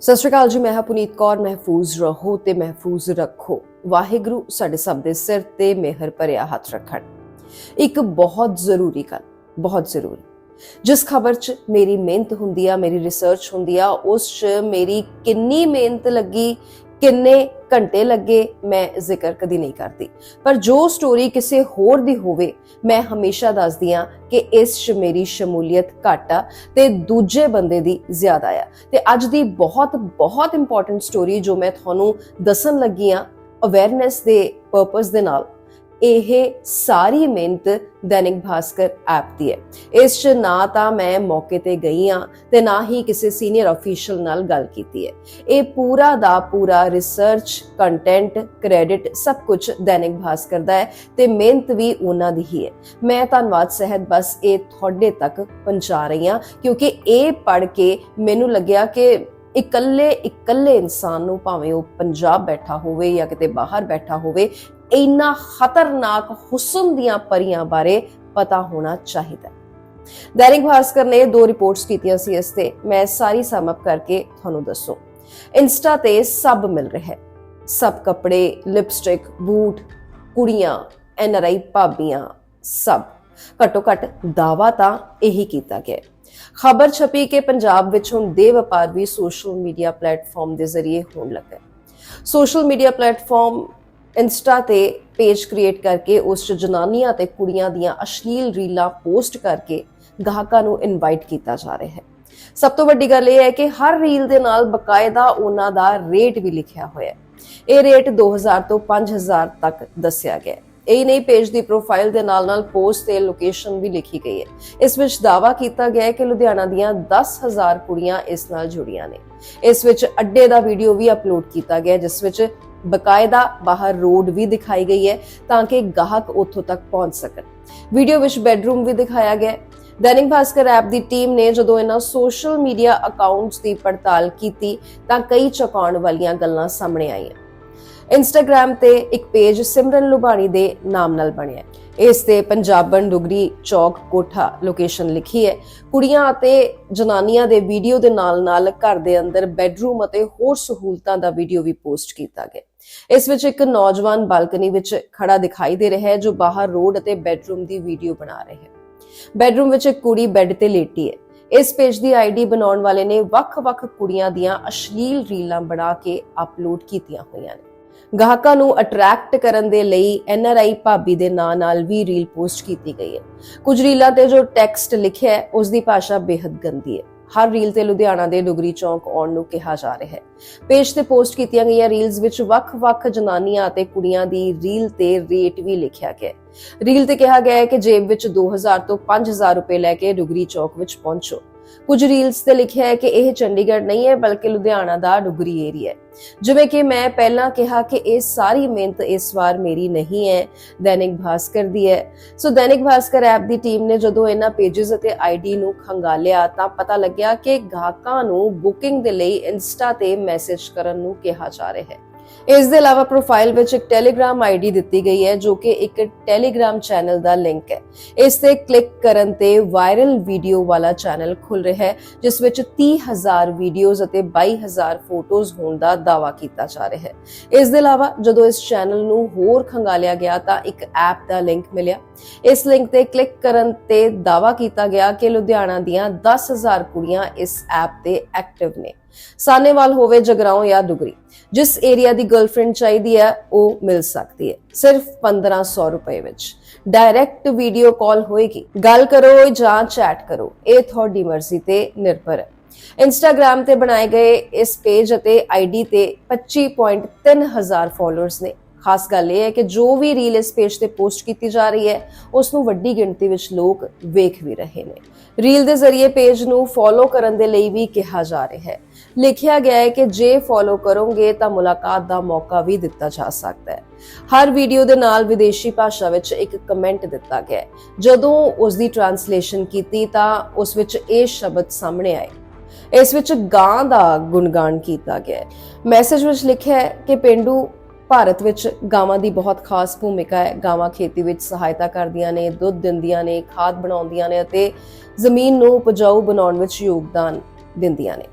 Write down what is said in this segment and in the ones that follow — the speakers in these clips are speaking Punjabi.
ਸਤਿ ਸ਼੍ਰੀ ਅਕਾਲ ਜੀ, ਮੈਂ ਹਾਂ ਪੁਨੀਤ ਕੌਰ, ਮਹਿਫੂਜ਼ ਰਹੋ ਤੇ ਮਹਿਫੂਜ਼ ਰੱਖੋ। ਵਾਹਿਗੁਰੂ ਸਾਡੇ ਸਭ ਦੇ ਸਿਰ ਤੇ ਮਿਹਰ ਭਰਿਆ ਹੱਥ ਰੱਖਣ। ਇੱਕ ਬਹੁਤ ਜ਼ਰੂਰੀ ਗੱਲ, ਬਹੁਤ ਜ਼ਰੂਰੀ। ਜਿਸ ਖਬਰ 'ਚ ਮੇਰੀ ਮਿਹਨਤ ਹੁੰਦੀ ਆ, ਮੇਰੀ ਰਿਸਰਚ ਹੁੰਦੀ ਆ, ਉਸ 'ਚ ਮੇਰੀ ਕਿੰਨੀ ਮਿਹਨਤ ਲੱਗੀ, ਕਿੰਨੇ ਘੰਟੇ ਲੱਗੇ ਮੈਂ ਜ਼ਿਕਰ ਕਦੀ ਨਹੀਂ ਕਰਦੀ। ਪਰ ਜੋ ਸਟੋਰੀ ਕਿਸੇ ਹੋਰ ਦੀ ਹੋਵੇ, ਮੈਂ ਹਮੇਸ਼ਾ ਦੱਸਦੀ ਆ ਕਿ ਇਸ 'ਚ ਮੇਰੀ ਸ਼ਮੂਲੀਅਤ ਘੱਟ ਆ ਤੇ ਦੂਜੇ ਬੰਦੇ ਦੀ ਜ਼ਿਆਦਾ ਆ। ਤੇ ਅੱਜ ਦੀ ਬਹੁਤ ਬਹੁਤ ਇੰਪੋਰਟੈਂਟ ਸਟੋਰੀ ਜੋ ਮੈਂ ਤੁਹਾਨੂੰ ਦੱਸਣ ਲੱਗੀ ਆ ਅਵੇਅਰਨੈਸ ਦੇ ਪਰਪਸ ਦੇ ਨਾਲ। ਇਹ ਸਾਰੀ ਮਿਹਨਤ ਦੈਨਿਕ ਭਾਸਕਰ ਐਪ ਦੀ ਹੈ। ਇਸ 'ਚ ਨਾ ਤਾਂ ਮੈਂ ਮੌਕੇ ਤੇ ਗਈ ਆ ਤੇ ਨਾ ਹੀ ਕਿਸੇ ਸੀਨੀਅਰ ਅਫੀਸ਼ੀਅਲ ਨਾਲ ਗੱਲ ਕੀਤੀ ਹੈ। ਇਹ ਪੂਰਾ ਦਾ ਪੂਰਾ ਰਿਸਰਚ, ਕੰਟੈਂਟ, ਕ੍ਰੈਡਿਟ ਸਭ ਕੁਝ ਦੈਨਿਕ ਭਾਸਕਰ ਦਾ ਹੈ ਤੇ ਮਿਹਨਤ ਵੀ ਉਹਨਾਂ ਦੀ ਹੀ ਹੈ। ਮੈਂ ਧੰਨਵਾਦ ਸਹਿਤ ਬਸ ਇਹ ਤੁਹਾਡੇ ਤੱਕ ਪਹੁੰਚਾ ਰਹੀ ਹਾਂ ਕਿਉਂਕਿ ਇਹ ਪੜ ਕੇ ਮੈਨੂੰ ਲੱਗਿਆ ਕਿ ਇਕੱਲੇ ਇਕੱਲੇ ਇਨਸਾਨ ਨੂੰ ਭਾਵੇਂ ਉਹ ਪੰਜਾਬ ਬੈਠਾ ਹੋਵੇ ਜਾਂ ਕਿਤੇ ਬਾਹਰ ਬੈਠਾ ਹੋਵੇ ਇੰਨਾ ਖਤਰਨਾਕ ਹੁਸਨ ਦੀਆਂ ਪਰੀਆਂ ਬਾਰੇ ਪਤਾ ਹੋਣਾ ਚਾਹੀਦਾ ਦੈਨਿਕ ਭਾਸਕਰ ਨੇ ਦੋ ਰਿਪੋਰਟਸ ਕੀਤੀਆਂ ਸੀ ਇਸ ਤੇ। ਮੈਂ ਸਾਰੀ ਸਮ ਅਪ ਕਰਕੇ ਤੁਹਾਨੂੰ ਦੱਸੋ। ਇੰਸਟਾ ਤੇ ਸਭ ਮਿਲ ਰਿਹਾ ਹੈ। ਸਭ ਕੱਪੜੇ ਲਿਪਸਟਿਕ ਬੂਟ, ਕੁੜੀਆਂ ਐਨਆਰਆਈ ਭਾਬੀਆਂ, ਸਭ। ਘੱਟੋ ਘੱਟ ਦਾਵਾ ਤਾਂ ਇਹੀ ਕੀਤਾ ਗਿਆ ਖਬਰ ਛਪੀ ਕਿ ਪੰਜਾਬ ਵਿੱਚ ਹੁਣ ਦੇ ਵਪਾਰ ਵੀ ਸੋਸ਼ਲ ਮੀਡੀਆ ਪਲੇਟਫਾਰਮ ਦੇ ਜ਼ਰੀਏ ਹੋਣ ਲੱਗਾ ਸੋਸ਼ਲ ਮੀਡੀਆ ਪਲੇਟਫਾਰਮ ਇੰਸਟਾ ਤੇ ਪੇਜ ਕ੍ਰੀਏਟ ਕਰਕੇ ਉਸ 'ਚ ਜਨਾਨੀਆਂ ਤੇ ਕੁੜੀਆਂ ਦੀਆਂ ਅਸ਼ਲੀਲ ਰੀਲਾਂ ਪੋਸਟ ਕਰਕੇ ਗਾਹਕਾਂ ਨੂੰ ਇਨਵਾਈਟ ਕੀਤਾ ਜਾ ਰਿਹਾ ਹੈ। ਸਭ ਤੋਂ ਵੱਡੀ ਗੱਲ ਇਹ ਹੈ ਕਿ ਹਰ ਰੀਲ ਦੇ ਨਾਲ ਬਕਾਇਦਾ ਉਹਨਾਂ ਦਾ ਰੇਟ ਵੀ ਲਿਖਿਆ ਹੋਇਆ ਹੈ। ਇਹ ਰੇਟ 2000 ਤੋਂ 5000 ਤੱਕ ਦੱਸਿਆ ਗਿਆ ਹੈ। ਇਹ ਨਹੀਂ ਪੇਜ ਦੀ ਪ੍ਰੋਫਾਈਲ ਦੇ ਨਾਲ ਨਾਲ ਪੋਸਟ ਤੇ ਲੋਕੇਸ਼ਨ ਵੀ ਲਿਖੀ ਗਈ ਹੈ। ਇਸ ਵਿੱਚ ਦਾਵਾ ਕੀਤਾ ਗਿਆ ਹੈ ਕਿ ਲੁਧਿਆਣਾ ਦੀਆਂ 10000 ਕੁੜੀਆਂ ਇਸ ਨਾਲ ਜੁੜੀਆਂ ਨੇ। ਇਸ ਵਿੱਚ ਅੱਡੇ ਦਾ ਵੀਡੀਓ ਵੀ ਅਪਲੋਡ ਕੀਤਾ ਗਿਆ ਜਿਸ ਵਿੱਚ ਬਕਾਇਦਾ ਬਾਹਰ ਰੋਡ ਵੀ ਦਿਖਾਈ ਗਈ ਹੈ ਤਾਂ ਕਿ ਗਾਹਕ ਉੱਥੋਂ ਤੱਕ ਪਹੁੰਚ ਸਕਣ। ਵੀਡੀਓ ਵਿੱਚ ਬੈੱਡਰੂਮ ਵੀ ਦਿਖਾਇਆ ਗਿਆ ਦੈਨਿਕ ਭਾਸਕਰ ਐਪ ਦੀ ਟੀਮ ਨੇ ਜਦੋਂ ਇਹਨਾਂ ਸੋਸ਼ਲ ਮੀਡੀਆ ਅਕਾਊਂਟਸ ਦੀ ਪੜਤਾਲ ਕੀਤੀ ਤਾਂ ਕਈ ਚੌਂਕਾਉਣ ਵਾਲੀਆਂ ਗੱਲਾਂ ਸਾਹਮਣੇ ਆਈਆਂ। ਇੰਸਟਾਗ੍ਰam ਤੇ ਇੱਕ ਪੇਜ ਸਿਮਰਨ ਲੁਬਾਣੀ ਦੇ ਨਾਮ ਨਾਲ ਬਣਿਆ ਇਸ ਤੇ ਪੰਜਾਬਣ ਡੁਗਰੀ ਚੌਕ ਕੋਠਾ ਲੋਕੇਸ਼ਨ ਲਿਖੀ ਹੈ। ਕੁੜੀਆਂ ਅਤੇ ਜਨਾਨੀਆਂ ਦੇ ਵੀਡੀਓ ਦੇ ਨਾਲ-ਨਾਲ ਘਰ ਦੇ ਅੰਦਰ ਬੈੱਡਰੂਮ ਅਤੇ ਹੋਰ ਸਹੂਲਤਾਂ ਦਾ ਵੀਡੀਓ ਵੀ ਪੋਸਟ ਕੀਤਾ ਗਿਆ। ਇਸ ਵਿੱਚ ਇੱਕ ਨੌਜਵਾਨ ਬਾਲਕਨੀ ਵਿੱਚ ਖੜਾ ਦਿਖਾਈ ਦੇ ਰਿਹਾ ਹੈ, ਜੋ ਬਾਹਰ ਰੋਡ ਅਤੇ ਬੈੱਡਰੂਮ ਦੀ ਵੀਡੀਓ ਬਣਾ ਰਿਹਾ ਹੈ। ਬੈੱਡਰੂਮ ਵਿੱਚ ਇੱਕ ਕੁੜੀ ਬੈੱਡ ਤੇ ਲੇਟੀ ਹੈ। ਇਸ ਪੇਜ ਦੀ ਆਈਡੀ ਬਣਾਉਣ ਵਾਲੇ ਨੇ ਵੱਖ-ਵੱਖ ਕੁੜੀਆਂ ਦੀਆਂ ਅਸ਼ਲੀਲ ਰੀਲਾਂ ਬਣਾ ਕੇ ਅਪਲੋਡ ਕੀਤੀਆਂ ਹੋਈਆਂ ਨੇ। ਗਾਹਕਾਂ ਨੂੰ ਅਟਰੈਕਟ ਕਰਨ ਦੇ ਲਈ ਐਨਆਰਆਈ ਭਾਬੀ ਦੇ ਨਾਂ ਨਾਲ ਵੀ ਰੀਲ ਪੋਸਟ ਕੀਤੀ ਗਈ ਹੈ। ਕੁਝ ਰੀਲਾਂ ਤੇ ਜੋ ਟੈਕਸਟ ਲਿਖਿਆ ਹੈ, ਉਸ ਦੀ ਭਾਸ਼ਾ ਬੇहद ਗੰਦੀ ਹੈ। ਹਰ ਰੀਲ ਤੇ ਲੁਧਿਆਣਾ ਦੇ ਡੁਗਰੀ ਚੌਂਕ ਆਉਣ ਨੂੰ ਕਿਹਾ ਜਾ ਰਿਹਾ ਹੈ। ਪੇਜ ਤੇ ਪੋਸਟ ਕੀਤੀਆਂ ਗਈਆਂ ਰੀਲਸ ਵਿੱਚ ਵੱਖ-ਵੱਖ ਜਨਾਨੀਆਂ ਅਤੇ ਕੁੜੀਆਂ ਦੀ ਰੀਲ ਤੇ ਰੇਟ ਵੀ ਲਿਖਿਆ ਗਿਆ ਹੈ। ਰੀਲ ਤੇ ਕਿਹਾ ਗਿਆ ਹੈ ਕਿ ਜੇਬ ਵਿੱਚ 2000 ਤੋਂ 5000 ਰੁਪਏ ਲੈ ਕੇ ਡੁਗਰੀ ਚੌਕ ਵਿੱਚ ਪਹੁੰਚੋ। ਕੁਝ ਰੀਲਸ ਤੇ ਲਿਖਿਆ ਹੈ ਕਿ ਇਹ ਚੰਡੀਗੜ੍ਹ ਨਹੀਂ ਹੈ, ਬਲਕਿ ਲੁਧਿਆਣਾ ਦਾ ਡੁਗਰੀ ਏਰੀਆ ਹੈ। ਜਿਵੇਂ ਕਿ ਮੈਂ ਪਹਿਲਾਂ ਕਿਹਾ ਕਿ ਇਹ ਸਾਰੀ ਮਿਹਨਤ ਇਸ ਵਾਰ ਮੇਰੀ ਨਹੀਂ ਹੈ, ਦੈਨਿਕ ਭਾਸਕਰ ਦੀ ਹੈ। ਸੋ ਦੈਨਿਕ ਭਾਸਕਰ ਐਪ ਦੀ ਟੀਮ ਨੇ ਜਦੋਂ ਇਹਨਾਂ ਪੇजेस ਅਤੇ ਆਈਡੀ ਨੂੰ ਖੰਗਾਲਿਆ, ਤਾਂ ਪਤਾ ਲੱਗਿਆ ਕਿ ਗਾਹਕਾਂ ਨੂੰ ਬੁਕਿੰਗ ਦੇ ਲਈ ਇੰਸਟਾ ਤੇ ਮੈਸੇਜ ਕਰਨ ਨੂੰ ਕਿਹਾ ਜਾ ਰਿਹਾ ਹੈ। ਇਸ ਦੇ ਇਲਾਵਾ ਪ੍ਰੋਫਾਈਲ ਵਿੱਚ ਇੱਕ ਟੈਲੀਗ੍ਰਾਮ ਆਈਡੀ ਦਿੱਤੀ ਗਈ ਹੈ, ਜੋ ਕਿ ਇੱਕ ਟੈਲੀਗ੍ਰਾਮ ਚੈਨਲ ਦਾ ਲਿੰਕ ਹੈ। ਇਸ ਤੇ ਕਲਿੱਕ ਕਰਨ ਤੇ ਵਾਇਰਲ ਵੀਡੀਓ ਵਾਲਾ ਚੈਨਲ ਖੁੱਲ ਰਿਹਾ ਹੈ, ਜਿਸ ਵਿੱਚ 30000 ਵੀਡੀਓਜ਼ ਅਤੇ 22000 ਫੋਟੋਜ਼ ਹੋਣ ਦਾ ਦਾਅਵਾ ਕੀਤਾ ਜਾ ਰਿਹਾ ਹੈ। ਇਸ ਦੇ ਇਲਾਵਾ ਜਦੋਂ ਇਸ ਚੈਨਲ ਨੂੰ ਹੋਰ ਖੰਗਾਲਿਆ ਗਿਆ ਤਾਂ ਇੱਕ ਐਪ ਦਾ ਲਿੰਕ ਮਿਲਿਆ। ਇਸ ਲਿੰਕ ਤੇ ਕਲਿੱਕ ਕਰਨ ਤੇ ਦਾਅਵਾ ਕੀਤਾ ਗਿਆ ਕਿ ਲੁਧਿਆਣਾ ਦੀਆਂ 10000 ਕੁੜੀਆਂ ਇਸ ਐਪ ਤੇ ਐਕਟਿਵ ਨੇ। ਸਾਨੇਵਾਲ ਹੋਵੇ, ਜਗਰਾਉਂ ਜਾਂ ਦੁਗਰੀ। ਜਿਸ ਏਰੀਆ ਦੀ ਗਰਲਫ੍ਰੈਂਡ ਚਾਹੀਦੀ ਹੈ, ਉਹ ਮਿਲ ਸਕਦੀ ਹੈ। ਸਿਰਫ 1500 ਰੁਪਏ ਵਿੱਚ। ਡਾਇਰੈਕਟ ਵੀਡੀਓ ਕਾਲ ਹੋਏਗੀ। ਗੱਲ ਕਰੋ ਜਾਂ ਚੈਟ ਕਰੋ। ਇਹ ਤੁਹਾਡੀ ਮਰਜ਼ੀ ਤੇ ਨਿਰਭਰ ਹੈ। ਇੰਸਟਾਗ੍ਰam ਤੇ ਬਣਾਏ ਗਏ ਇਸ ਪੇਜ ਅਤੇ ਆਈਡੀ ਤੇ 25.3 ਹਜ਼ਾਰ ਫਾਲੋਅਰਸ ਨੇ। ਖਾਸ ਗੱਲ ਇਹ ਹੈ ਕਿ ਜੋ ਵੀ ਰੀਲ ਇਸ ਪੇਜ ਤੇ ਪੋਸਟ ਕੀਤੀ ਜਾ ਰਹੀ ਹੈ, ਉਸ ਨੂੰ ਵੱਡੀ ਗਿਣਤੀ ਵਿੱਚ ਲੋਕ ਵੇਖ ਵੀ ਰਹੇ ਨੇ। ਰੀਲ ਦੇ ਜ਼ਰੀਏ ਪੇਜ ਨੂੰ ਫੋਲੋ ਕਰਨ ਦੇ ਲਈ ਵੀ ਕਿਹਾ ਜਾ ਰਿਹਾ ਹੈ। ਲਿਖਿਆ ਗਿਆ ਹੈ ਕਿ ਜੇ ਫੋਲੋ ਕਰੋਗੇ ਤਾਂ ਮੁਲਾਕਾਤ ਦਾ ਮੌਕਾ ਵੀ ਦਿੱਤਾ ਜਾ ਸਕਦਾ ਹੈ। ਹਰ ਵੀਡੀਓ ਦੇ ਨਾਲ ਵਿਦੇਸ਼ੀ ਭਾਸ਼ਾ ਵਿੱਚ ਇੱਕ ਕਮੈਂਟ ਦਿੱਤਾ ਗਿਆ ਜਦੋਂ ਉਸ ਦੀ ਟਰਾਂਸਲੇਸ਼ਨ ਕੀਤੀ ਤਾਂ ਉਸ ਵਿੱਚ ਇਹ ਸ਼ਬਦ ਸਾਹਮਣੇ ਆਏ। ਇਸ ਵਿੱਚ ਗਾਂ ਦਾ ਗੁਣਗਾਨ ਕੀਤਾ ਗਿਆ ਮੈਸੇਜ ਵਿੱਚ ਲਿਖਿਆ ਹੈ ਕਿ ਪਿੰਡੂ ਭਾਰਤ ਵਿੱਚ ਗਾਵਾਂ ਦੀ ਬਹੁਤ ਖਾਸ ਭੂਮਿਕਾ ਹੈ। ਗਾਵਾਂ ਖੇਤੀ ਵਿੱਚ ਸਹਾਇਤਾ ਕਰਦੀਆਂ ਨੇ, ਦੁੱਧ ਦਿੰਦੀਆਂ ਨੇ, ਖਾਦ ਬਣਾਉਂਦੀਆਂ ਨੇ ਅਤੇ ਜ਼ਮੀਨ ਨੂੰ ਉਪਜਾਊ ਬਣਾਉਣ ਵਿੱਚ ਯੋਗਦਾਨ ਦਿੰਦੀਆਂ ਨੇ।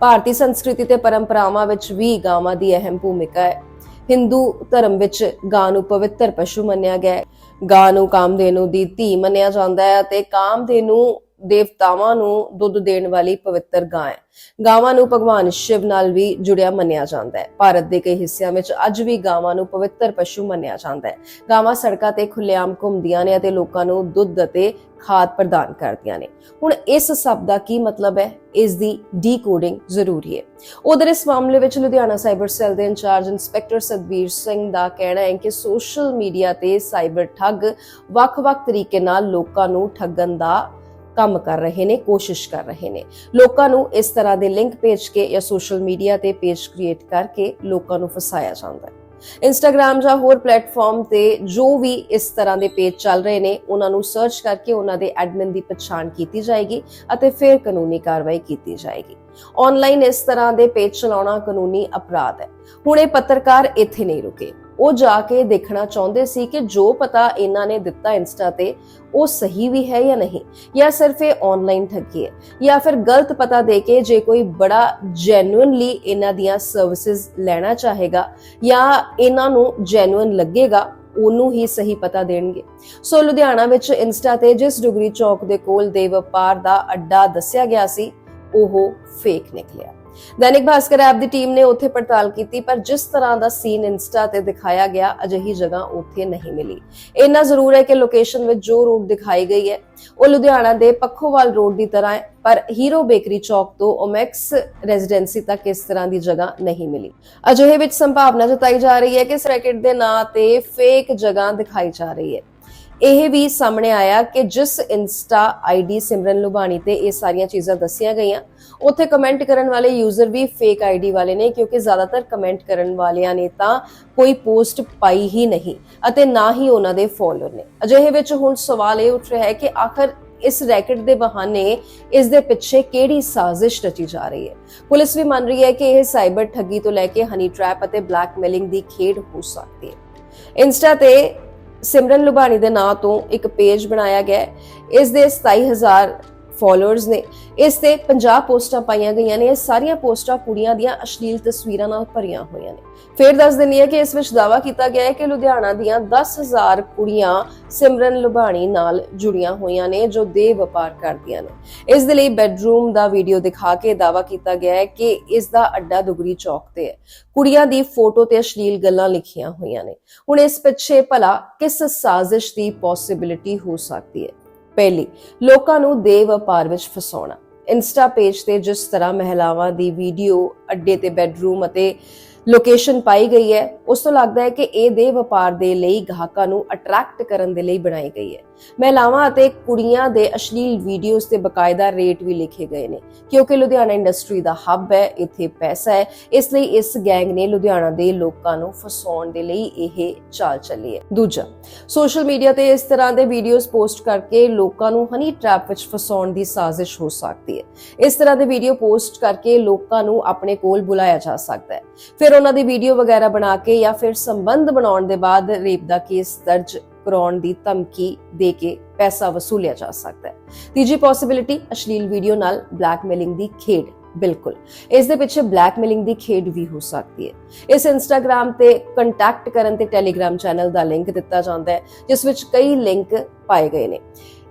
ਭਾਰਤੀ ਸੰਸਕ੍ਰਿਤੀ ਤੇ ਪਰੰਪਰਾਵਾਂ ਵਿੱਚ ਵੀ ਗਾਵਾਂ ਦੀ ਅਹਿਮ ਭੂਮਿਕਾ ਹੈ। ਹਿੰਦੂ ਧਰਮ ਵਿੱਚ ਗਾਂ ਨੂੰ ਪਵਿੱਤਰ ਪਸ਼ੂ ਮੰਨਿਆ ਗਿਆ ਹੈ। ਗਾਂ ਨੂੰ ਕਾਮਧੇਨੂ ਦੀ ਧੀ ਮੰਨਿਆ ਜਾਂਦਾ ਹੈ ਅਤੇ ਕਾਮਧੇਨੂ ਦੇਵਤਾਵਾਂ ਨੂੰ ਦੁੱਧ ਦੇਣ ਵਾਲੀ ਪਵਿੱਤਰ ਗਾਂ ਹੈ। ਗਾਵਾਂ ਨੂੰ ਭਗਵਾਨ ਸ਼ਿਵ ਨਾਲ ਵੀ ਜੁੜਿਆ ਮੰਨਿਆ ਜਾਂਦਾ ਹੈ। ਭਾਰਤ ਦੇ ਕਈ ਹਿੱਸਿਆਂ ਵਿੱਚ ਅੱਜ ਵੀ ਗਾਵਾਂ ਨੂੰ ਪਵਿੱਤਰ ਪਸ਼ੂ ਮੰਨਿਆ ਜਾਂਦਾ ਹੈ। ਗਾਵਾਂ ਸੜਕਾਂ ਤੇ ਖੁੱਲੇਆਮ ਘੁੰਮਦੀਆਂ ਨੇ ਅਤੇ ਲੋਕਾਂ ਨੂੰ ਦੁੱਧ ਅਤੇ ਖਾਦ ਪ੍ਰਦਾਨ ਕਰਦੀਆਂ ਨੇ। ਹੁਣ ਇਸ ਸਭ ਦਾ ਕੀ ਮਤਲਬ ਹੈ? ਇਸ ਦੀ ਡੀਕੋਡਿੰਗ ਜ਼ਰੂਰੀ ਹੈ। ਉਧਰ ਇਸ ਮਾਮਲੇ ਵਿੱਚ ਲੁਧਿਆਣਾ ਸਾਈਬਰ ਸੈੱਲ ਦੇ ਇੰਚਾਰਜ ਇੰਸਪੈਕਟਰ ਸਤਬੀਰ ਸਿੰਘ ਦਾ ਕਹਿਣਾ ਹੈ ਕਿ ਸੋਸ਼ਲ ਮੀਡੀਆ ਤੇ ਸਾਈਬਰ ਠੱਗ ਵੱਖ-ਵੱਖ ਤਰੀਕੇ ਨਾਲ ਲੋਕਾਂ ਨੂੰ ਠੱਗਣ ਦਾ ਕੰਮ ਕਰ ਰਹੇ ਨੇ, ਕੋਸ਼ਿਸ਼ ਕਰ ਰਹੇ ਨੇ। ਲੋਕਾਂ ਨੂੰ ਇਸ ਤਰ੍ਹਾਂ ਦੇ ਲਿੰਕ ਭੇਜ ਕੇ ਜਾਂ ਸੋਸ਼ਲ ਮੀਡੀਆ ਤੇ ਪੇਜ ਕ੍ਰੀਏਟ ਕਰਕੇ ਲੋਕਾਂ ਨੂੰ ਫਸਾਇਆ ਜਾਂਦਾ ਹੈ। ਇੰਸਟਾਗ੍ਰam ਜਾਂ ਹੋਰ ਪਲੇਟਫਾਰਮ ਤੇ ਜੋ ਵੀ ਇਸ ਤਰ੍ਹਾਂ ਦੇ ਪੇਜ ਚੱਲ ਰਹੇ ਨੇ, ਉਹਨਾਂ ਨੂੰ ਸਰਚ ਕਰਕੇ ਉਹਨਾਂ ਦੇ ਐਡਮਿਨ ਦੀ ਪਛਾਣ ਕੀਤੀ ਜਾਏਗੀ ਅਤੇ ਫਿਰ ਕਾਨੂੰਨੀ ਕਾਰਵਾਈ ਕੀਤੀ ਜਾਏਗੀ। ਆਨਲਾਈਨ ਇਸ ਤਰ੍ਹਾਂ ਦੇ ਪੇਜ ਚਲਾਉਣਾ ਕਾਨੂੰਨੀ ਅਪਰਾਧ ਹੈ। ਹੁਣ ਇਹ ਪੱਤਰਕਾਰ ਇੱਥੇ ਨਹੀਂ ਰੁਕੇ। ਉਹ ਜਾ ਕੇ ਦੇਖਣਾ ਚਾਹੁੰਦੇ ਸੀ ਕਿ ਜੋ ਪਤਾ ਇਹਨਾਂ ਨੇ ਦਿੱਤਾ ਇੰਸਟਾ ਤੇ, ਉਹ ਸਹੀ ਵੀ ਹੈ ਜਾਂ ਨਹੀਂ? ਜਾਂ ਸਿਰਫ ਇਹ ਆਨਲਾਈਨ ਠੱਗੀ ਹੈ? ਜਾਂ ਫਿਰ ਗਲਤ ਪਤਾ ਦੇ ਕੇ ਜੇ ਕੋਈ ਬੜਾ ਜੈਨੂਇਨਲੀ ਇਹਨਾਂ ਦੀਆਂ ਸਰਵਿਸਿਜ਼ ਲੈਣਾ ਚਾਹੇਗਾ ਜਾਂ ਇਹਨਾਂ ਨੂੰ ਜੈਨੂਇਨ ਲੱਗੇਗਾ, ਉਹਨੂੰ ਹੀ ਸਹੀ ਪਤਾ ਦੇਣਗੇ? ਸੋ ਲੁਧਿਆਣਾ ਵਿੱਚ ਇੰਸਟਾ ਤੇ ਜਿਸ ਡੁਗਰੀ ਚੌਕ ਦੇ ਕੋਲ ਦੇ ਵਪਾਰ ਦਾ ਅੱਡਾ ਦੱਸਿਆ ਗਿਆ ਸੀ, ਉਹ ਫੇਕ ਨਿਕਲਿਆ। ਦੈਨਿਕ ਭਾਸਕਰ ਐਪ ਦੀ ਟੀਮ ਨੇ ਉੱਥੇ ਪੜਤਾਲ ਕੀਤੀ, ਪਰ ਜਿਸ ਤਰ੍ਹਾਂ ਦਾ ਸੀਨ ਇੰਸਟਾ ਤੇ ਦਿਖਾਇਆ ਗਿਆ, ਅਜਿਹੀ ਜਗ੍ਹਾ ਉੱਥੇ ਨਹੀਂ ਮਿਲੀ। ਇੰਨਾ ਜ਼ਰੂਰ ਹੈ ਕਿ ਲੋਕੇਸ਼ਨ ਵਿੱਚ ਜੋ ਰੋਡ ਦਿਖਾਈ ਗਈ ਹੈ, ਉਹ ਲੁਧਿਆਣਾ ਦੇ ਪੱਖੋਵਾਲ ਰੋਡ ਦੀ ਤਰ੍ਹਾਂ ਹੈ, ਪਰ ਹੀਰੋ ਬੇਕਰੀ ਚੌਕ ਤੋਂ ਓਮੈਕਸ ਰੈਜ਼ੀਡੈਂਸੀ ਤੱਕ ਇਸ ਤਰ੍ਹਾਂ ਦੀ ਜਗ੍ਹਾ ਨਹੀਂ ਮਿਲੀ। ਅਜਿਹੇ ਵਿੱਚ ਸੰਭਾਵਨਾ ਜਤਾਈ ਜਾ ਰਹੀ ਹੈ ਕਿ ਸਰਕਟ ਦੇ ਨਾਂ ਤੇ ਫੇਕ ਜਗ੍ਹਾ ਦਿਖਾਈ ਜਾ ਰਹੀ ਹੈ। ਇਹ ਵੀ ਸਾਹਮਣੇ ਆਇਆ ਕਿ ਜਿਸ ਇੰਸਟਾ ਆਈਡੀ ਸਿਮਰਨ ਲੁਬਾਣੀ ਤੇ ਇਹ ਸਾਰੀਆਂ ਚੀਜ਼ਾਂ ਦੱਸੀਆਂ ਗਈਆਂ ਉੱਥੇ ਕਮੈਂਟ ਕਰਨ ਵਾਲੇ ਯੂਜ਼ਰ ਵੀ ਫੇਕ ਆਈਡੀ ਵਾਲੇ ਨੇ, ਕਿਉਂਕਿ ਜ਼ਿਆਦਾਤਰ ਕਮੈਂਟ ਕਰਨ ਵਾਲਿਆਂ ਨੇ ਤਾਂ ਕੋਈ ਪੋਸਟ ਪਾਈ ਹੀ ਨਹੀਂ ਅਤੇ ਨਾ ਹੀ ਉਹਨਾਂ ਦੇ ਫੋਲੋਅਰ ਨੇ। ਅਜਿਹੇ ਵਿੱਚ ਹੁਣ ਸਵਾਲ ਇਹ ਉੱਠ ਰਿਹਾ ਹੈ ਕਿ ਆਖਰ ਇਸ ਰੈਕਟ ਦੇ ਬਹਾਨੇ ਇਸ ਦੇ ਪਿੱਛੇ ਕਿਹੜੀ ਸਾਜ਼ਿਸ਼ ਰਚੀ ਜਾ ਰਹੀ ਹੈ? ਪੁਲਿਸ ਵੀ ਮੰਨ ਰਹੀ ਹੈ ਕਿ ਇਹ ਸਾਈਬਰ ਠੱਗੀ ਤੋਂ ਲੈ ਕੇ ਹਨੀ ਟ੍ਰੈਪ ਅਤੇ ਬਲੈਕਮੇਲਿੰਗ ਦੀ ਖੇਡ ਹੋ ਸਕਦੀ ਹੈ। ਇੰਸਟਾ ਤੇ ਸਿਮਰਨ ਲੁਬਾਣੀ ਦੇ ਨਾਂ ਤੋਂ ਇੱਕ ਪੇਜ ਬਣਾਇਆ ਗਿਆ ਹੈ। ਇਸ ਦੇ 27000 ਫਾਲੋਅਰਸ ਨੇ। ਇਸ ਤੇ 50 ਪੋਸਟਾਂ ਪਾਈਆਂ ਗਈਆਂ ਨੇ। ਇਹ ਸਾਰੀਆਂ ਪੋਸਟਾਂ ਕੁੜੀਆਂ ਦੀਆਂ ਅਸ਼ਲੀਲ ਤਸਵੀਰਾਂ ਨਾਲ ਭਰੀਆਂ ਹੋਈਆਂ ਨੇ। ਫਿਰ ਦੱਸ ਦਿੰਨੀ ਹੈ ਕਿ ਇਸ ਵਿੱਚ ਦਾਵਾ ਕੀਤਾ ਗਿਆ ਹੈ ਕਿ ਲੁਧਿਆਣਾ ਦੀਆਂ 10000 ਕੁੜੀਆਂ ਸਿਮਰਨ ਲੁਬਾਣੀ ਨਾਲ ਜੁੜੀਆਂ ਹੋਈਆਂ ਨੇ, ਜੋ ਦੇ ਵਪਾਰ ਕਰਦੀਆਂ ਨੇ। ਇਸ ਦੇ ਲਈ ਬੈੱਡਰੂਮ ਦਾ ਵੀਡੀਓ ਦਿਖਾ ਕੇ ਦਾਵਾ ਕੀਤਾ ਗਿਆ ਹੈ ਕਿ ਇਸ ਦਾ ਅੱਡਾ ਦੁਗਰੀ ਚੌਕ ਤੇ ਹੈ। ਕੁੜੀਆਂ ਦੀ ਫੋਟੋ ਤੇ ਅਸ਼ਲੀਲ ਗੱਲਾਂ ਲਿਖੀਆਂ ਹੋਈਆਂ ਨੇ। ਹੁਣ ਇਸ ਪਿੱਛੇ ਭਲਾ ਕਿਸ ਸਾਜ਼ਿਸ਼ ਦੀ ਪੋਸਿਬਿਲਿਟੀ ਹੋ ਸਕਦੀ ਹੈ? ਪਹਿਲੀ, ਲੋਕਾਂ ਨੂੰ ਦੇਹ ਵਪਾਰ ਵਿੱਚ ਫਸਾਉਣਾ। ਇੰਸਟਾ ਪੇਜ ਤੇ ਜਿਸ ਤਰ੍ਹਾਂ ਮਹਿਲਾਵਾਂ ਦੀ ਵੀਡੀਓ ਅੱਡੇ ਤੇ ਬੈੱਡਰੂਮ ਅਤੇ ਲੋਕੇਸ਼ਨ ਪਾਈ ਗਈ ਹੈ, ਉਸ ਤੋਂ ਲੱਗਦਾ ਹੈ ਕਿ ਇਹ ਦੇ ਵਪਾਰ ਦੇ ਲਈ ਗਾਹਕਾਂ ਨੂੰ ਅਟਰੈਕਟ ਕਰਨ ਦੇ ਲਈ ਬਣਾਈ ਗਈ ਹੈ। ਮਹਿਲਾਵਾਂ ਅਤੇ ਕੁੜੀਆਂ ਦੇ ਅਸ਼ਲੀਲ ਵੀਡੀਓਜ਼ ਤੇ ਬਕਾਇਦਾ ਰੇਟ ਵੀ ਲਿਖੇ ਗਏ ਨੇ। ਕਿਉਂਕਿ ਲੁਧਿਆਣਾ ਇੰਡਸਟਰੀ ਦਾ ਹੱਬ ਹੈ, ਇੱਥੇ ਪੈਸਾ ਹੈ, ਇਸ ਲਈ ਇਸ ਗੈਂਗ ਨੇ ਲੁਧਿਆਣਾ ਦੇ ਲੋਕਾਂ ਨੂੰ ਫਸਾਉਣ ਦੇ ਲਈ ਇਹ ਚਾਲ ਚੱਲੀ ਹੈ। ਦੂਜਾ ਸੋਸ਼ਲ ਮੀਡੀਆ ਤੇ ਇਸ ਤਰ੍ਹਾਂ ਦੇ ਵੀਡੀਓਜ਼ ਪੋਸਟ ਕਰਕੇ ਲੋਕਾਂ ਨੂੰ ਹਨੀ ਟ੍ਰੈਪ ਵਿੱਚ ਫਸਾਉਣ ਦੀ ਸਾਜ਼ਿਸ਼ ਹੋ ਸਕਦੀ ਹੈ। ਇਸ ਤਰ੍ਹਾਂ ਦੇ ਵੀਡੀਓ ਪੋਸਟ ਕਰਕੇ ਲੋਕਾਂ ਨੂੰ ਆਪਣੇ ਕੋਲ ਬੁਲਾਇਆ ਜਾ ਸਕਦਾ ਹੈ। ਫਿਰ ਉਹਨਾਂ ਦੀ ਵੀਡੀਓ ਵਗੈਰਾ ਬਣਾ ਕੇ ਜਾਂ ਫਿਰ ਸੰਬੰਧ ਬਣਾਉਣ ਦੇ ਬਾਅਦ ਰੇਪ ਦਾ ਕੇਸ ਦਰਜ ਕਰਾਉਣ ਦੀ ਧਮਕੀ ਦੇ ਕੇ ਪੈਸਾ ਵਸੂਲਿਆ ਜਾ ਸਕਦਾ ਹੈ। ਤੀਜੀ ਪੋਸਿਬਿਲਿਟੀ ਅਸ਼ਲੀਲ ਵੀਡੀਓ ਨਾਲ ਬਲੈਕਮੇਲਿੰਗ ਦੀ ਖੇਡ। ਬਿਲਕੁਲ। ਇਸ ਦੇ ਪਿੱਛੇ ਬਲੈਕਮੇਲਿੰਗ ਦੀ ਖੇਡ ਵੀ ਹੋ ਸਕਦੀ ਹੈ। ਇਸ ਇੰਸਟਾਗ੍ਰam ਤੇ ਕੰਟੈਕਟ ਕਰਨ ਤੇ ਟੈਲੀਗ੍ਰam ਚੈਨਲ ਦਾ ਲਿੰਕ ਦਿੱਤਾ ਜਾਂਦਾ ਹੈ, ਜਿਸ ਵਿੱਚ ਕਈ ਲਿੰਕ ਪਾਏ ਗਏ ਨੇ।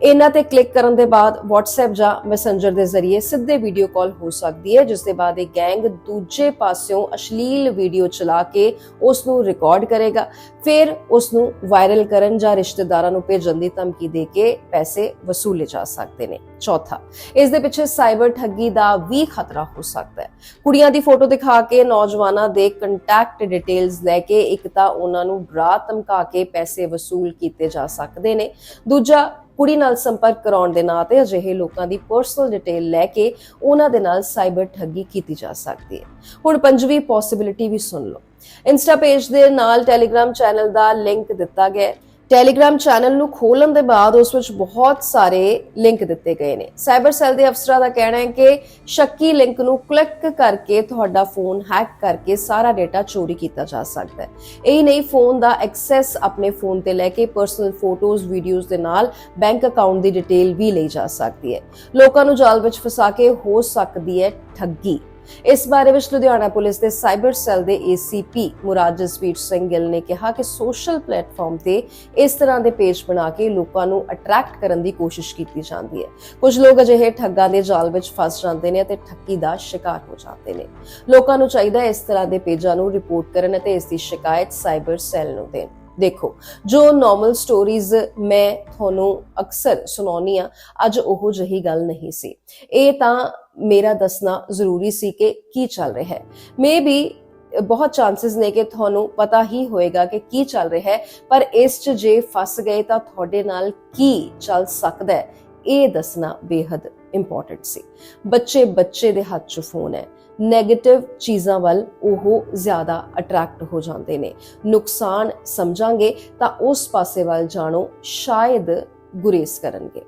ਇਹਨਾਂ ਤੇ ਕਲਿੱਕ ਕਰਨ ਦੇ ਬਾਅਦ WhatsApp ਜਾਂ Messenger ਦੇ ਜ਼ਰੀਏ ਸਿੱਧੇ ਵੀਡੀਓ ਕਾਲ ਹੋ ਸਕਦੀ ਹੈ ਜਿਸ ਦੇ ਬਾਅਦ ਇਹ ਗੈਂਗ ਦੂਜੇ ਪਾਸਿਓਂ ਅਸ਼ਲੀਲ ਵੀਡੀਓ ਚਲਾ ਕੇ ਉਸ ਨੂੰ ਰਿਕਾਰਡ ਕਰੇਗਾ। ਫਿਰ ਉਸ ਨੂੰ ਵਾਇਰਲ ਕਰਨ ਜਾਂ ਰਿਸ਼ਤੇਦਾਰਾਂ ਨੂੰ ਭੇਜਣ ਦੀ ਧਮਕੀ ਦੇ ਕੇ ਪੈਸੇ ਵਸੂਲੇ ਜਾ ਸਕਦੇ ਨੇ। ਚੌਥਾ, ਇਸ ਦੇ ਪਿੱਛੇ ਸਾਈਬਰ ਠੱਗੀ ਦਾ ਵੀ ਖਤਰਾ ਹੋ ਸਕਦਾ ਹੈ। ਕੁੜੀਆਂ ਦੀ ਫੋਟੋ ਦਿਖਾ ਕੇ ਨੌਜਵਾਨਾਂ ਦੇ ਕੰਟੈਕਟ ਡਿਟੇਲਸ ਲੈ ਕੇ ਇੱਕ ਤਾਂ ਉਹਨਾਂ ਨੂੰ ਡਰਾ ਧਮਕਾ ਕੇ ਪੈਸੇ ਵਸੂਲ ਕੀਤੇ ਜਾ ਸਕਦੇ ਨੇ। ਦੂਜਾ ਕੁੜੀ ਨਾਲ ਸੰਪਰਕ ਕਰਾਉਣ ਦੇ ਨਾਂ ਤੇ ਅਜਿਹੇ ਲੋਕਾਂ ਦੀ ਪਰਸਨਲ ਡਿਟੇਲ ਲੈ ਕੇ ਉਹਨਾਂ ਦੇ ਨਾਲ ਸਾਈਬਰ ਠੱਗੀ ਕੀਤੀ ਜਾ ਸਕਦੀ ਹੈ। ਹੁਣ ਪੰਜਵੀਂ ਪੋਸਿਬਿਲਿਟੀ ਵੀ ਸੁਣ ਲਓ। ਇੰਸਟਾ ਪੇਜ ਦੇ ਨਾਲ ਟੈਲੀਗ੍ਰam ਚੈਨਲ ਦਾ ਲਿੰਕ ਦਿੱਤਾ ਗਿਆ ਟੈਲੀਗ੍ਰਾਮ ਚੈਨਲ ਨੂੰ ਖੋਲਣ ਦੇ ਬਾਅਦ ਉਸ ਵਿੱਚ ਬਹੁਤ ਸਾਰੇ ਲਿੰਕ ਦਿੱਤੇ ਗਏ ਨੇ। ਸਾਈਬਰ ਸੈੱਲ ਦੇ ਅਫਸਰਾਂ ਦਾ ਕਹਿਣਾ ਹੈ ਕਿ ਸ਼ੱਕੀ ਲਿੰਕ ਨੂੰ ਕਲਿੱਕ ਕਰਕੇ ਤੁਹਾਡਾ ਫੋਨ ਹੈਕ ਕਰਕੇ ਸਾਰਾ ਡਾਟਾ ਚੋਰੀ ਕੀਤਾ ਜਾ ਸਕਦਾ ਹੈ। ਇਹ ਨਹੀਂ, ਫੋਨ ਦਾ ਐਕਸੈਸ ਆਪਣੇ ਫੋਨ ਤੇ ਲੈ ਕੇ ਪਰਸਨਲ ਫੋਟੋਜ਼, ਵੀਡੀਓਜ਼ ਦੇ ਨਾਲ ਬੈਂਕ ਅਕਾਊਂਟ ਦੀ ਡਿਟੇਲ ਵੀ ਲਈ ਜਾ ਸਕਦੀ ਹੈ। ਲੋਕਾਂ ਨੂੰ ਜਾਲ ਵਿੱਚ ਫਸਾ ਕੇ ਹੋ ਸਕਦੀ ਹੈ ਠੱਗੀ। ਇਸ ਬਾਰੇ ਵਿੱਚ ਲੁਧਿਆਣਾ ਪੁਲਿਸ ਦੇ ਸਾਈਬਰ ਸੈੱਲ ਦੇ ACP ਮੁਰਾਦ ਜਸਵੀਰ ਸਿੰਘ ਗਿੱਲ ਨੇ ਕਿਹਾ ਕਿ ਸੋਸ਼ਲ ਪਲੇਟਫਾਰਮ ਤੇ ਇਸ ਤਰ੍ਹਾਂ ਦੇ ਪੇਜ ਬਣਾ ਕੇ ਲੋਕਾਂ ਨੂੰ ਅਟਰੈਕਟ ਕਰਨ ਦੀ ਕੋਸ਼ਿਸ਼ ਕੀਤੀ ਜਾਂਦੀ ਹੈ। ਕੁਝ ਲੋਕ ਅਜਿਹੇ ਠੱਗਾਂ ਦੇ ਜਾਲ ਵਿੱਚ ਫਸ ਜਾਂਦੇ ਨੇ ਅਤੇ ਠੱਗੀ ਦਾ ਸ਼ਿਕਾਰ ਹੋ ਜਾਂਦੇ ਨੇ। ਲੋਕਾਂ ਨੂੰ ਚਾਹੀਦਾ ਹੈ ਇਸ ਤਰ੍ਹਾਂ ਦੇ ਪੇਜਾਂ ਨੂੰ ਰਿਪੋਰਟ ਕਰਨ ਅਤੇ ਇਸ ਦੀ ਸ਼ਿਕਾਇਤ ਸਾਈਬਰ ਸੈੱਲ ਨੂੰ ਦੇਣ। ਦੇਖੋ, ਜੋ ਨਾਰਮਲ ਸਟੋਰੀਜ਼ ਮੈਂ ਤੁਹਾਨੂੰ ਅਕਸਰ ਸੁਣਾਉਣੀ ਆ ਅੱਜ ਉਹ ਜਹੀ ਗੱਲ ਨਹੀਂ ਸੀ। ਇਹ ਤਾਂ ਮੇਰਾ ਦੱਸਣਾ ਜ਼ਰੂਰੀ ਸੀ ਕਿ ਕੀ ਚੱਲ ਰਿਹਾ ਹੈ। ਮੇਬੀ ਬਹੁਤ ਚਾਂਸਸ ਨੇ ਕਿ ਤੁਹਾਨੂੰ ਪਤਾ ਹੀ ਹੋਏਗਾ ਕਿ ਕੀ ਚੱਲ ਰਿਹਾ ਹੈ, ਪਰ ਇਸ 'ਚ ਜੇ ਫਸ ਗਏ ਤਾਂ ਤੁਹਾਡੇ ਨਾਲ ਕੀ ਚੱਲ ਸਕਦਾ ਹੈ, ਇਹ ਦੱਸਣਾ ਬੇहद ਇੰਪੋਰਟੈਂਟ ਸੀ। ਬੱਚੇ ਬੱਚੇ ਦੇ ਹੱਥ 'ਚ ਫੋਨ ਹੈ। ਨੈਗੇਟਿਵ ਚੀਜ਼ਾਂ ਵੱਲ ਉਹ ਜ਼ਿਆਦਾ ਅਟਰੈਕਟ ਹੋ ਜਾਂਦੇ ਨੇ। ਨੁਕਸਾਨ ਸਮਝਾਂਗੇ ਤਾਂ ਉਸ ਪਾਸੇ ਵੱਲ ਜਾਣੋ, ਸ਼ਾਇਦ ਗੁਰੇਸ ਕਰਨਗੇ।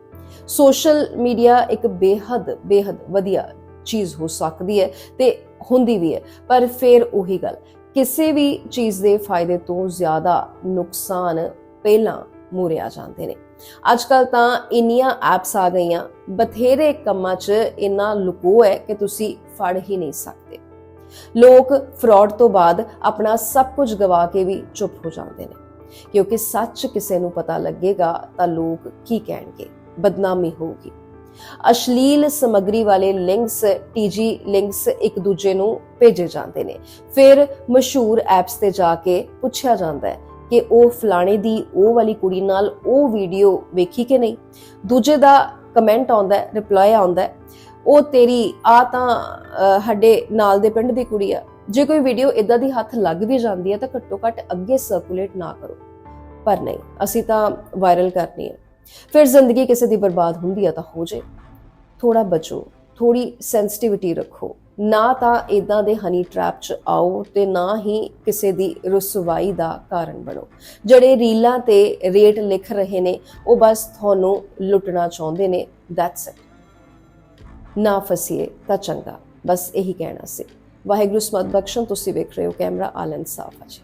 ਸੋਸ਼ਲ ਮੀਡੀਆ ਇੱਕ ਬੇਹੱਦ ਬੇਹੱਦ ਵਧੀਆ ਚੀਜ਼ ਹੋ ਸਕਦੀ ਹੈ ਤੇ ਹੁੰਦੀ ਵੀ ਹੈ। ਪਰ ਫਿਰ ਉਹੀ ਗੱਲ, ਕਿਸੇ ਵੀ ਚੀਜ਼ ਦੇ ਫਾਇਦੇ ਤੋਂ ਜ਼ਿਆਦਾ ਨੁਕਸਾਨ ਪਹਿਲਾਂ ਮੂਰੇ ਆ ਜਾਂਦੇ ਨੇ। ਅੱਜ ਕੱਲ ਤਾਂ ਇੰਨੀਆਂ ਐਪਸ ਆ ਗਈਆਂ, ਬਥੇਰੇ ਕੰਮਾਂ 'ਚ ਇੰਨਾ ਲੁਕੋ ਹੈ ਕਿ ਤੁਸੀਂ ਫੜ ਹੀ ਨਹੀਂ ਸਕਦੇ। ਲੋਕ ਫਰਾਡ ਤੋਂ ਬਾਅਦ ਆਪਣਾ ਸਭ ਕੁਝ ਗਵਾ ਕੇ ਵੀ ਚੁੱਪ ਹੋ ਜਾਂਦੇ ਨੇ। ਕਿਉਂਕਿ ਸੱਚ ਕਿਸੇ ਨੂੰ ਪਤਾ ਲੱਗੇਗਾ ਤਾਂ ਲੋਕ ਕੀ ਕਹਿਣਗੇ? ਬਦਨਾਮੀ ਹੋਊਗੀ। ਅਸ਼ਲੀਲ ਸਮੱਗਰੀ ਵਾਲੇ ਲਿੰਕਸ ਟੀਜੀ ਲਿੰਕਸ ਇੱਕ ਦੂਜੇ ਨੂੰ ਭੇਜੇ ਜਾਂਦੇ ਨੇ। ਫਿਰ ਮਸ਼ਹੂਰ ਐਪਸ ਤੇ ਜਾ ਕੇ ਪੁੱਛਿਆ ਜਾਂਦਾ ਹੈ ਕਿ ਉਹ ਫਲਾਣੇ ਦੀ ਉਹ ਵਾਲੀ ਕੁੜੀ ਨਾਲ ਉਹ ਵੀਡੀਓ ਵੇਖੀ ਕਿ ਨਹੀਂ। ਦੂਜੇ ਦਾ ਕਮੈਂਟ ਆਉਂਦਾ ਹੈ ਰਿਪਲਾਈ ਆਉਂਦਾ ਹੈ ਉਹ ਤੇਰੀ ਆ ਤਾਂ ਅਹ, ਸਾਡੇ ਨਾਲ ਦੇ ਪਿੰਡ ਦੀ ਕੁੜੀ ਆ। ਜੇ ਕੋਈ ਵੀਡੀਓ ਇਦਾਂ ਦੀ ਹੱਥ ਲੱਗ ਵੀ ਜਾਂਦੀ ਹੈ ਤਾਂ ਘੱਟੋ ਘੱਟ ਅੱਗੇ ਸਰਕੂਲੇਟ ਨਾ ਕਰੋ। ਪਰ ਨਹੀਂ ਅਸੀਂ ਤਾਂ ਵਾਇਰਲ ਕਰਨੀ ਹੈ। ਫਿਰ ਜ਼ਿੰਦਗੀ ਕਿਸੇ ਦੀ ਬਰਬਾਦ ਹੁੰਦੀ ਆ ਤਾਂ ਹੋ ਜੇ। ਥੋੜਾ ਬਚੋ ਥੋੜੀ ਸੈਂਸਿਟਿਵਿਟੀ ਰੱਖੋ। ਨਾ ਤਾਂ ਇਦਾਂ ਦੇ ਹਨੀ ਟ੍ਰੈਪ ਚ ਆਓ ਤੇ ਨਾ ਹੀ ਕਿਸੇ ਦੀ ਰਸਵਾਈ ਦਾ ਕਾਰਨ ਬਣੋ। ਜਿਹੜੇ ਰੀਲਾਂ ਤੇ ਰੇਟ ਲਿਖ ਰਹੇ ਨੇ, ਉਹ ਬਸ ਤੁਹਾਨੂੰ ਲੁੱਟਣਾ ਚਾਹੁੰਦੇ ਨੇ ਦੈਟਸ ਇਟ ਨਾ ਫਸੀਏ ਤਾਂ ਚੰਗਾ, ਬਸ ਇਹੀ ਕਹਿਣਾ ਸੀ। ਵਾਹਿਗੁਰੂ ਸਮਤ ਬਖਸ਼ਣ, ਤੁਸੀਂ ਵੇਖ ਰਹੇ ਹੋ ਕੈਮਰਾ ਆਲਨ ਸਾਫ਼ ਹੈ ਜੀ